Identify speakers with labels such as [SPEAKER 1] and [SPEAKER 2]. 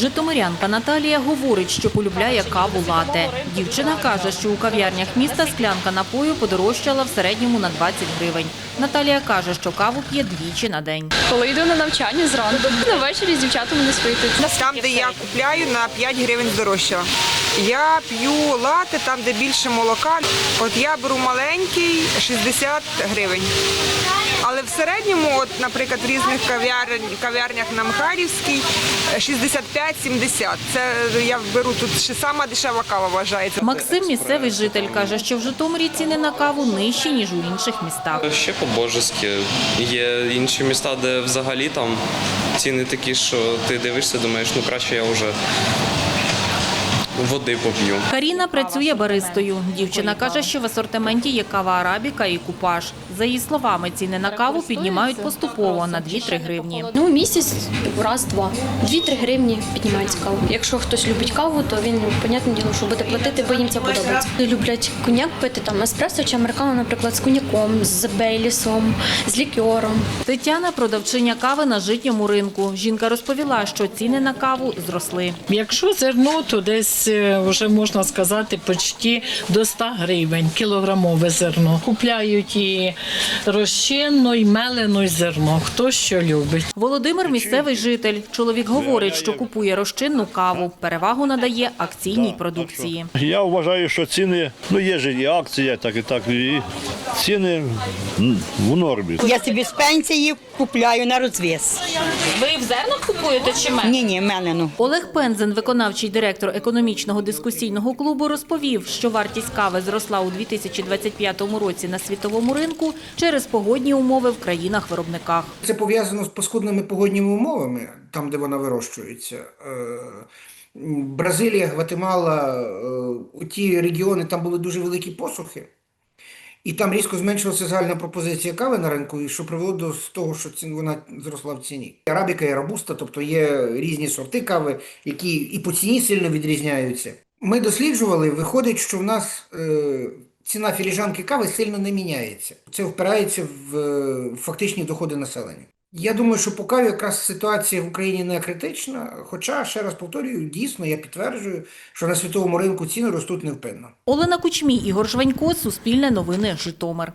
[SPEAKER 1] Житомирянка Наталія говорить, що полюбляє каву лате. Дівчина каже, що у кав'ярнях міста склянка напою подорожчала в середньому на 20 гривень. Наталія каже, що каву п'є двічі на день.
[SPEAKER 2] Коли йду на навчання зранку, на вечері з дівчатами не світить.
[SPEAKER 3] Там, де я купляю, на 5 гривень здорожчало. Я п'ю лати там, де більше молока. От я беру маленький 60 гривень. Але в середньому, от, наприклад, в різних кав'ярн- кав'ярнях на Михайлівській е, 65-70. Це я беру тут ще сама дешева кава вважається.
[SPEAKER 1] Максим, місцевий житель, каже, що в Житомирі ціни на каву нижчі, ніж у інших містах.
[SPEAKER 4] Ще по-божески. Є інші міста, де взагалі там ціни такі, що ти дивишся, думаєш, ну краще я вже води поп'ю.
[SPEAKER 1] Каріна працює баристою. Дівчина каже, що в асортименті є кава арабіка і купаж. За її словами, ціни на каву піднімають поступово на 2-3 гривні.
[SPEAKER 2] Ну, місяць, раз-два. Дві-три гривні піднімається кава. Якщо хтось любить каву, то він, понятне діло, що буде платити, бо їм це подобається. Люблять коньяк пити, там еспресо чи американо, наприклад, з коньяком, з бейлісом, з лікером.
[SPEAKER 1] Тетяна – продавчиня кави на житньому ринку. Жінка розповіла, що ціни на каву зросли.
[SPEAKER 5] Якщо зерно, то десь вже можна сказати почти до 100 гривень кілограмове зерно. Купляють і розчинно, і мелену, і зерно. Хто що любить.
[SPEAKER 1] Володимир – місцевий житель. Чоловік говорить, що купує розчинну каву. Перевагу надає акційній продукції.
[SPEAKER 6] Я вважаю, що ціни, ну є ж і акція, так і так, і ціни в нормі.
[SPEAKER 7] Я собі з пенсії купляю на розвіз.
[SPEAKER 1] Ви в зернах купуєте чи мед?
[SPEAKER 7] Ні, ні, мелену.
[SPEAKER 1] Олег Пензен, виконавчий директор економічного дискусійного клубу, розповів, що вартість кави зросла у 2025 році на світовому ринку через погодні умови в країнах-виробниках.
[SPEAKER 8] Це пов'язано з паскудними погодніми умовами, там, де вона вирощується. Е, Бразилія, Гватемала, е, у ті регіони, там були дуже великі посухи. І там різко зменшилася загальна пропозиція кави на ринку, і що привело до того, що ці, вона зросла в ціні. Арабіка і рабуста, тобто є різні сорти кави, які і по ціні сильно відрізняються. Ми досліджували, виходить, що в нас е, ціна філіжанки кави сильно не міняється. Це впирається в е, фактичні доходи населення. Я думаю, що поки якраз ситуація в Україні не критична. Хоча, ще раз повторюю, дійсно я підтверджую, що на світовому ринку ціни ростуть невпинно.
[SPEAKER 1] Олена Кучмій, Ігор Жванько, Суспільне новини, Житомир.